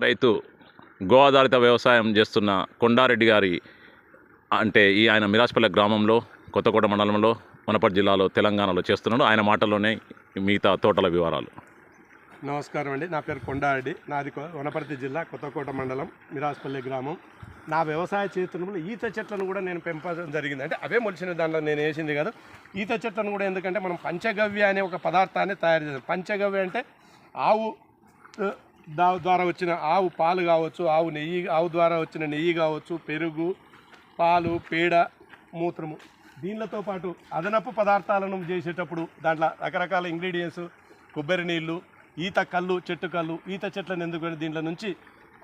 రైతు గో ఆధారిత వ్యవసాయం చేస్తున్న కొండారెడ్డి గారి అంటే ఈ ఆయన మిరాజ్పల్లె గ్రామంలో కొత్తకోట మండలంలో వనపర్తి జిల్లాలో తెలంగాణలో చేస్తున్నాడు. ఆయన మాటల్లోనే మిగతా తోటల వివరాలు. నమస్కారం అండి. నా పేరు కొండారెడ్డి. నాది వనపర్తి జిల్లా కొత్తకోట మండలం మిరాస్పల్లి గ్రామం. నా వ్యవసాయ చేతులంలో ఈత చెట్లను కూడా నేను పెంపడం జరిగింది. అంటే అవే మొలిచిన దాంట్లో నేను వేసింది కాదు. ఈత చెట్లను కూడా ఎందుకంటే మనం పంచగవ్య అనే ఒక పదార్థాన్ని తయారు చేసాం పంచగవ్య అంటే ఆవు దా ద్వారా వచ్చిన ఆవు పాలు కావచ్చు ఆవు నెయ్యి ఆవు ద్వారా వచ్చిన నెయ్యి కావచ్చు పెరుగు పాలు పేడ మూత్రము. దీనిలతో పాటు అదనపు పదార్థాలను చేసేటప్పుడు దాంట్లో రకరకాల ఇంగ్రీడియంట్స్ కొబ్బరి నీళ్ళు ఈత కళ్ళు చెట్టు కళ్ళు ఈత చెట్లను ఎందుకు దీంట్లో నుంచి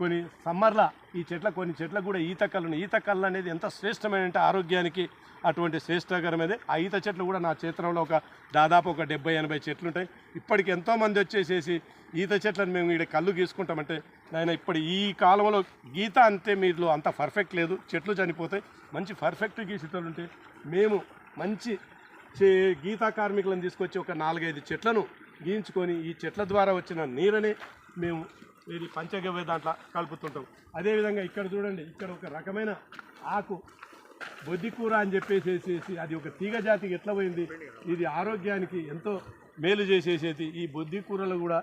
కొన్ని సమ్మర్ల ఈ చెట్ల కొన్ని చెట్లకు కూడా ఈత కళ్ళు ఈత కళ్ళు అనేది ఎంత శ్రేష్టమైన అంటే ఆరోగ్యానికి అటువంటి శ్రేష్టకరమైనది. ఆ ఈత చెట్లు కూడా నా క్షేత్రంలో ఒక దాదాపు ఒక డెబ్బై ఎనభై చెట్లు ఉంటాయి. ఇప్పటికి ఎంతోమంది వచ్చేసేసి ఈత చెట్లను మేము ఇక్కడ కళ్ళు గీసుకుంటామంటే నాయన ఇప్పుడు ఈ కాలంలో గీత అంతే మీరు అంత పర్ఫెక్ట్ లేదు. చెట్లు చనిపోతాయి. మంచి పర్ఫెక్ట్ గీసేటోళ్ళు ఉంటే మేము మంచి చే గీతా కార్మికులను తీసుకొచ్చి ఒక నాలుగైదు చెట్లను గీయించుకొని ఈ చెట్ల ద్వారా వచ్చిన నీరని మేము ఇది పంచగవ్య దాంట్లో కలుపుతుంటాం అదేవిధంగా ఇక్కడ చూడండి ఇక్కడ ఒక రకమైన ఆకు బొద్ది కూర అని చెప్పేసేసి అది ఒక తీగ జాతికి ఎట్లా పోయింది? ఇది ఆరోగ్యానికి ఎంతో మేలు చేసేసేది. ఈ బొద్ది కూరలు కూడా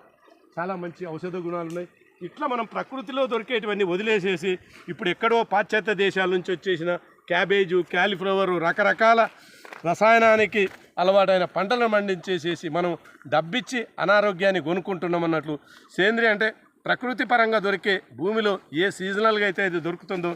చాలా మంచి ఔషధ గుణాలు ఉన్నాయి. ఇట్లా మనం ప్రకృతిలో దొరికేటివన్నీ వదిలేసేసి ఇప్పుడు ఎక్కడో పాశ్చాత్య దేశాల నుంచి వచ్చేసిన క్యాబేజు క్యాలిఫ్లవరు రకరకాల రసాయనానికి అలవాటైన పంటలను పండించేసేసి మనం డబ్బిచ్చి అనారోగ్యాన్ని కొనుక్కుంటున్నాం అన్నట్లు సేంద్రియ అంటే ప్రకృతి పరంగా దొరికే భూమిలో ఏ సీజనల్గా అయితే అది దొరుకుతుందో